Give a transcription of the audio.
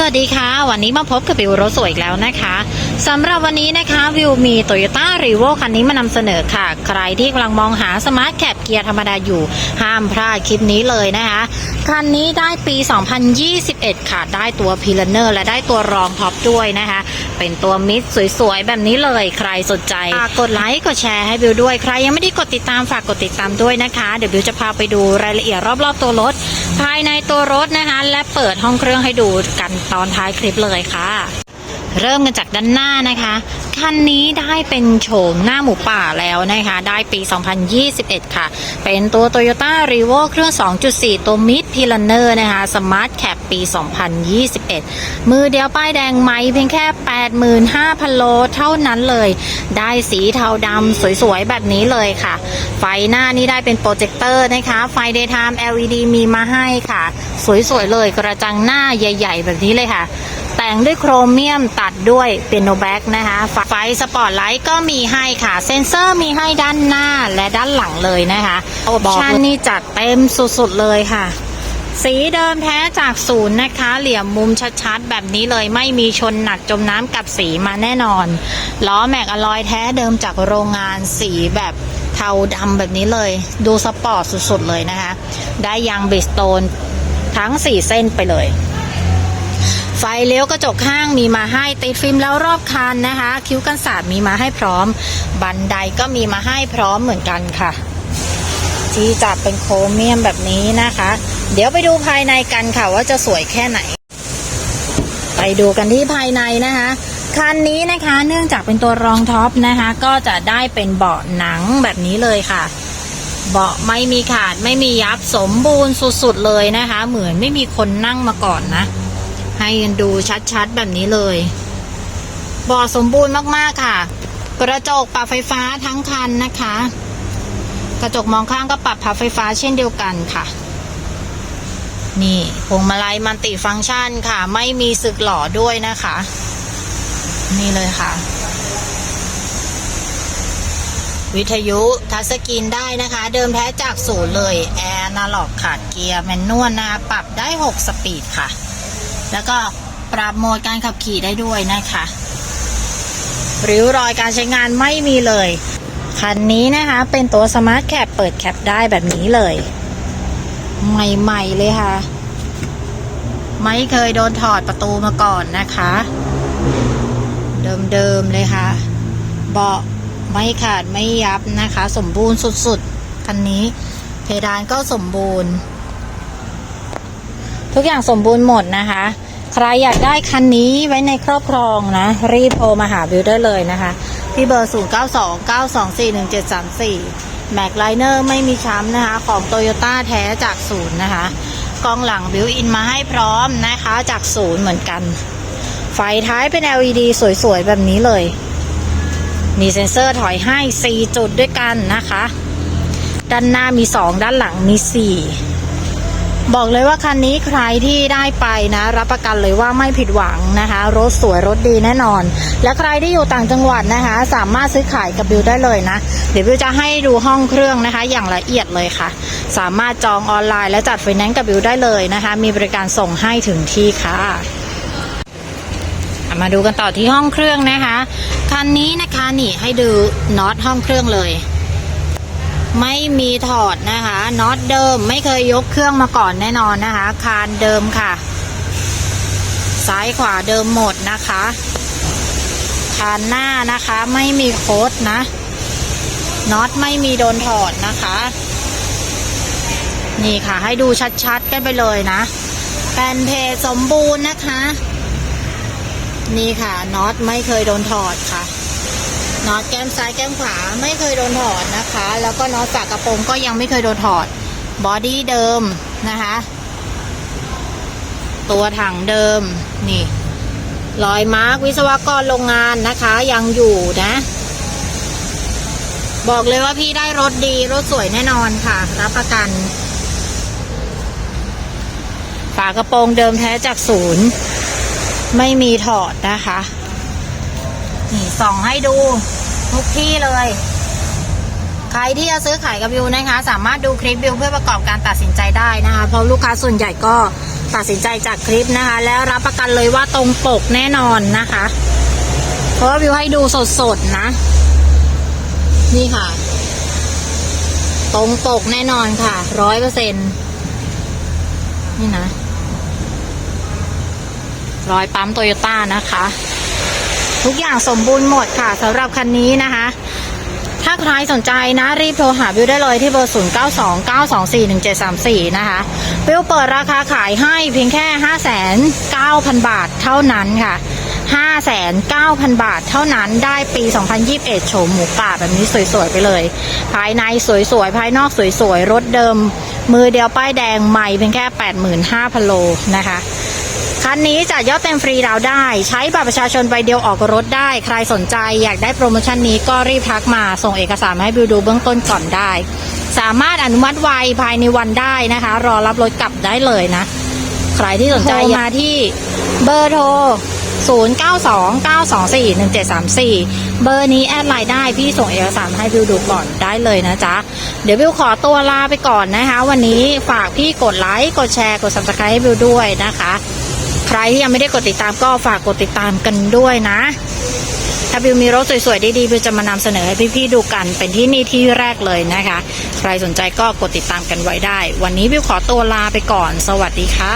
สวัสดีค่ะ วันนี้มาพบกับวิวรถสวยอีกแล้วนะคะสำหรับวันนี้นะคะวิวมี t o y ยต้ารีโวคันนี้มานำเสนอค่ะ ใครที่กำลังมองหาสมาร์ทแคปเกียร์ธรรมดาอยู่ ห้ามพลาดคลิปนี้เลยนะคะคันนี้ได้ปี 2021 ค่ะ ได้ตัวพิลเนอร์และได้ตัวรองท็อปด้วยนะคะ เป็นตัวมิดสวยๆ แบบนี้เลยใครสนใจกดไลค์กดแชร์ให้บิวด้วยใครยังไม่ได้กดติดตามฝากกดติดตามด้วยนะคะ เดี๋ยวบิวจะพาไปดูรายละเอียดรอบๆตัวรถ ภายในตัวรถนะคะ และเปิดห้องเครื่องให้ดูกันตอนท้ายคลิปเลยค่ะ เริ่มกันจากด้านหน้านะคะ คันนี้ได้เป็นโฉมหน้าหมูป่าแล้วนะคะ ได้ปี 2021 ค่ะ เป็นตัว Toyota r e v o เครื่อง 2.4 ตัว Mid p i l a n e r นะคะ Smart Cap ปี 2021 มือเดียวป้ายแดงไหมเพียงแค่ 85,000 โลเท่านั้นเลย ได้สีเทาดำสวยๆ แบบนี้เลยค่ะ ไฟหน้านี่ได้เป็นโปรเจคเตอร์นะคะ ไฟ Daytime LED มีมาให้ค่ะ สวยๆ เลยกระจังหน้าใหญ่ ๆ แบบนี้เลยค่ะ แต่งด้วยโครเมียมตัดด้วยเปียโนแบ็กนะคะ ไฟสปอตไลท์ก็มีให้ค่ะ เซ็นเซอร์มีให้ด้านหน้าและด้านหลังเลยนะคะออปชั่นนี่จัดเต็มสุดๆเลยค่ะ สีเดิมแท้จากศูนย์นะคะ เหลี่ยมมุมชัดๆ แบบนี้เลยไม่มีชนหนักจมน้ำกับสีมาแน่นอน ล้อแม็กอลอยแท้เดิมจากโรงงานสีแบบเทาดำแบบนี้เลย ดูสปอร์ตสุดๆเลยนะคะ ได้ยางบิสโตนทั้ง 4 เส้นไปเลย ไฟเลี้ยวกระจกข้างมีมาให้ติดฟิล์มแล้วรอบคันนะคะ คิ้วกันศาสตร์มีมาให้พร้อม บันไดก็มีมาให้พร้อมเหมือนกันค่ะ ที่จัดเป็นโครเมียมแบบนี้นะคะ เดี๋ยวไปดูภายในกันค่ะว่าจะสวยแค่ไหน ไปดูกันที่ภายในนะคะคันนี้นะคะเนื่องจากเป็นตัวรองท็อปนะคะ ก็จะได้เป็นเบาะหนังแบบนี้เลยค่ะ เบาะไม่มีขาดไม่มียับสมบูรณ์สุดๆเลยนะคะ เหมือนไม่มีคนนั่งมาก่อนนะ ให้กันดูชัดๆ แบบนี้เลยบาะสมบูรณ์มากๆค่ะ กระจกปรับไฟฟ้าทั้งคันนะคะ กระจกมองข้างก็ปรับพับไฟฟ้าเช่นเดียวกันค่ะ นี่พวงมาลัยมันติฟังก์ชันค่ะ ไม่มีสึกหล่อด้วยนะคะ นี่เลยค่ะ วิทยุทัชสกรีนได้นะคะ เดิมแท้จากศูนย์เลย แอร์นาล็อกขาดเกียร์แมนนวลนะคะปรับได้ 6 สปีดค่ะ แล้วก็ปรับโหมดการขับขี่ได้ด้วยนะคะริ้วรอยการใช้งานไม่มีเลย คันนี้นะคะเป็นตัวสมาร์ทแคปเปิดแคปได้แบบนี้เลย ใหม่ๆเลยค่ะ ไม่เคยโดนถอดประตูมาก่อนนะคะ เดิมๆเลยค่ะ เบาะไม่ขาดไม่ยับนะคะ สมบูรณ์สุดๆ คันนี้ เพดานก็สมบูรณ์ ทุกอย่างสมบูรณ์หมดนะคะ ใครอยากได้คันนี้ไว้ในครอบครองนะ รีบโทรมาหาบิวได้เลยนะคะ ที่เบอร์ 0 9 2 9 2 4 1 7 3 4 แม็กไลเนอร์ไม่มีช้ำนะคะ ของโตโยต้าแท้จากศูนย์นะคะกองหลังบิวอินมาให้พร้อมนะคะจากศูนย์เหมือนกัน ไฟท้ายเป็น LED สวยๆ แบบนี้เลย มีเซ็นเซอร์ถอยให้ 4 จุดด้วยกันนะคะ ด้านหน้ามี 2 ด้านหลังมี 4 บอกเลยว่าคันนี้ใครที่ได้ไปนะ รับประกันเลยว่าไม่ผิดหวังนะคะ รถสวยรถดีแน่นอน และใครที่อยู่ต่างจังหวัดนะคะ สามารถซื้อขายกับบิวได้เลยนะ เดี๋ยวบิวจะให้ดูห้องเครื่องนะคะ อย่างละเอียดเลยค่ะ สามารถจองออนไลน์และจัดไฟแนนซ์กับบิวได้เลยนะคะ มีบริการส่งให้ถึงที่ค่ะมาดูกันต่อที่ห้องเครื่องนะคะ คันนี้นะคะนี่ให้ดูน็อตห้องเครื่องเลย ไม่มีถอดนะคะน็อตเดิมไม่เคยยกเครื่องมาก่อนแน่นอนนะคะ คานเดิมค่ะ ซ้ายขวาเดิมหมดนะคะ คานหน้านะคะไม่มีโค้ดนะน็อตไม่มีโดนถอดนะคะ นี่ค่ะ ให้ดูชัดๆกันไปเลยนะแผ่นเพสมบูรณ์นะคะ นี่ค่ะน็อตไม่เคยโดนถอดค่ะ น็อตแก้มซ้ายแก้มขวาไม่เคยโดนถอดนะคะ แล้วก็น็อตฝากระโปรงก็ยังไม่เคยโดนถอดบอดี้เดิมนะคะ ตัวถังเดิมนี่รอยมาร์กวิศวกรโรงงานนะคะ ยังอยู่นะ บอกเลยว่าพี่ได้รถดีรถสวยแน่นอนค่ะ รับประกัน ฝากระโปรงเดิมแท้จากศูนย์ ไม่มีถอดนะคะ นี่ส่องให้ดูทุกที่เลย ใครที่จะซื้อขายกับบิวนะคะ สามารถดูคลิปบิวเพื่อประกอบการตัดสินใจได้นะคะ เพราะลูกค้าส่วนใหญ่ก็ตัดสินใจจากคลิปนะคะ แล้วรับประกันเลยว่าตรงปกแน่นอนนะคะ เพราะว่าวิวให้ดูสดๆนะ นี่ค่ะ ตรงปกแน่นอนค่ะร้อยเปอร์เซ็นนี่นะ รอยปั๊มโตโยต้านะคะ ทุกอย่างสมบูรณ์หมดค่ะสำหรับคันนี้นะคะ ถ้าใครสนใจนะรีบโทรหาวิวได้เลยที่เบอร์ 0 9 2 9 2 4 1 7 3 4 นะคะวิวเปิดราคาขายให้เพียงแค่ 5,900 บาทเท่านั้นค่ะ 5,900 บาทเท่านั้นได้ปี 2021 โฉมหมูป่าแบบนี้สวย ๆ ไปเลย ภายในสวย ๆ ภายนอกสวย ๆ รถเดิม มือเดียวป้ายแดงใหม่เพียงแค่ 85,000 โลนะคะ คันนี้จัดยอดเต็มฟรีดาวได้ ใช้บัตรประชาชนใบเดียวออกรถได้ ใครสนใจอยากได้โปรโมชั่นนี้ก็รีบทักมาส่งเอกสารมาให้บิวดูเบื้องต้นก่อนได้ สามารถอนุมัติไวภายในวันได้นะคะ รอรับรถกลับได้เลยนะ ใครที่สนใจมาที่เบอร์โทร0929241734 เบอร์นี้แอดไลน์ได้พี่ส่งเอกสารให้บิวดูก่อนได้เลยนะจ๊ะ เดี๋ยวบิวขอตัวลาไปก่อนนะคะ วันนี้ฝากพี่กดไลค์ กดแชร์ กด subscribe ให้บิวด้วยนะคะ ใครที่ยังไม่ได้กดติดตามก็ฝากกดติดตามกันด้วยนะ ถ้าบิวมีรถสวยๆดีๆบิวจะมานำเสนอให้พี่ๆดูกัน เป็นที่นี่ที่แรกเลยนะคะ ใครสนใจก็กดติดตามกันไว้ได้ วันนี้บิวขอตัวลาไปก่อน สวัสดีค่ะ